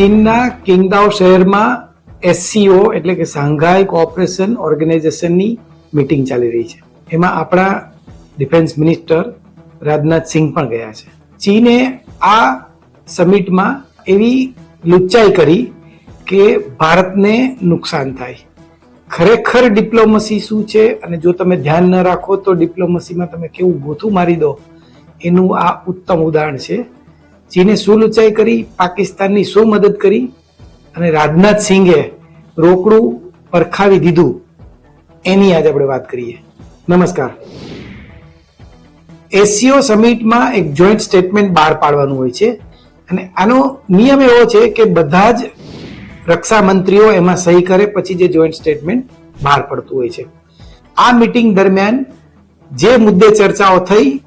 ચીનના કિંગદાવ શહેરમાં એસસીઓ એટલે કે શાંઘાઈ કોઓપરેશન ઓર્ગેનાઇઝેશનની મીટિંગ ચાલી રહી છે. એમાં આપણા ડિફેન્સ મિનિસ્ટર રાજનાથ સિંહ પણ ગયા છે. ચીને આ સમિટમાં એવી લુચ્ચાઈ કરી કે ભારતને નુકસાન થાય. ખરેખર ડિપ્લોમસી શું છે? અને જો તમે ધ્યાન ન રાખો તો ડિપ્લોમસીમાં તમે કેવું ગોથું મારી દો. એનું આ ઉત્તમ ઉદાહરણ છે. ચીને શું લુચાઈ કરી પાકિસ્તાનની શું મદદ કરી? અને રાજનાથ સિંઘે રોકડું પરખાવી દીધું. એની આજે આપણે વાત કરીએ. નમસ્કાર. એસીઓ સમિટમાં એક જોઈન્ટ સ્ટેટમેન્ટ બહાર પાડવાનું હોય છે. અને આનો નિયમ એવો છે કે બધા જ રક્ષા મંત્રીઓ એમાં સહી કરે, પછી જે જોઈન્ટ સ્ટેટમેન્ટ બહાર પડતું હોય છે. આ મીટિંગ દરમિયાન જે મુદ્દે ચર્ચાઓ થઈ,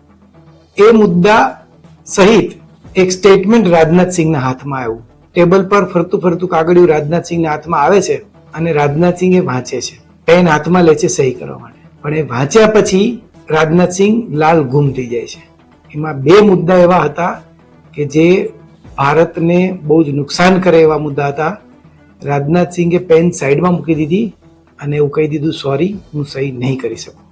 એ મુદ્દા સહિત એક સ્ટેટમેન્ટ રાજનાથ સિંહના હાથમાં આવ્યું. ટેબલ પર ફરતું ફરતું કાગળિયું રાજનાથ સિંહના હાથમાં આવે છે અને રાજનાથ સિંહ એ વાંચે છે. પેન હાથમાં લે છે સહી કરવા માટે. પણ એ વાંચ્યા પછી રાજનાથ સિંહ લાલ ગુમ થઈ જાય છે. એમાં બે મુદ્દા એવા હતા કે જે ભારતને બહુ જ નુકસાન કરે એવા મુદ્દા હતા. રાજનાથ સિંહે પેન સાઈડમાં મૂકી દીધી અને એવું કહી દીધું સોરી હું સહી નહીં કરી શકું.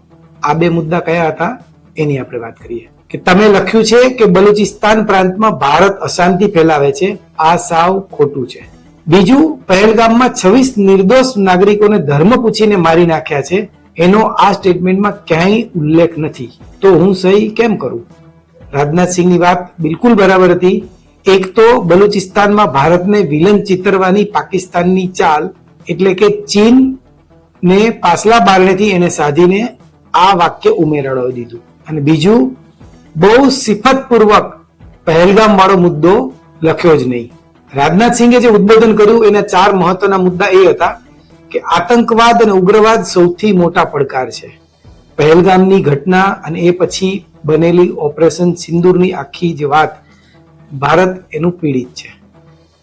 આ બે મુદ્દા કયા હતા? એની આપણે વાત કરીએ. કે તમે લખ્યું છે કે બલુચિસ્તાન પ્રાંતમાં ભારત અશાંતિ ફેલાવે છે, આ સાવ ખોટું છે. બીજું, પહેલગામમાં છવ્વીસ નિર્દોષ નાગરિકોને ધર્મ પૂછીને મારી નાખ્યા છે, એનો આ સ્ટેટમેન્ટમાં ક્યાંય ઉલ્લેખ નથી. તો હું સહી કેમ કરું? રાજનાથ સિંહની વાત બિલકુલ બરાબર હતી. એક તો બલુચિસ્તાનમાં ભારતને વિલન ચિતરવાની પાકિસ્તાનની ચાલ, એટલે કે ચીન ને પાછલા બારણેથી એને સાધીને આ વાક્ય ઉમેરાડો દીધું. અને બીજું, બહુ સિફતપૂર્વક પહેલગામ વાળો મુદ્દો લખ્યો જ નહીં. રાજનાથસિંહે જે ઉદ્બોધન કર્યું, એના ચાર મહત્વના મુદ્દા એ હતા કે આતંકવાદ અને ઉગ્રવાદ સૌથી મોટા પડકાર છે. પહેલગામની ઘટના અને એ પછી બનેલી ઓપરેશન સિંદૂરની આખી જે વાત, ભારત એનું પીડિત છે.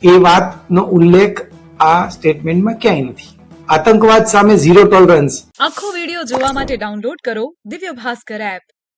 એ વાતનો ઉલ્લેખ આ સ્ટેટમેન્ટમાં ક્યાંય નથી. આતંકવાદ સામે ઝીરો ટોલરન્સ. આખો વિડિયો જોવા માટે ડાઉનલોડ કરો દિવ્ય ભાસ્કર એપ.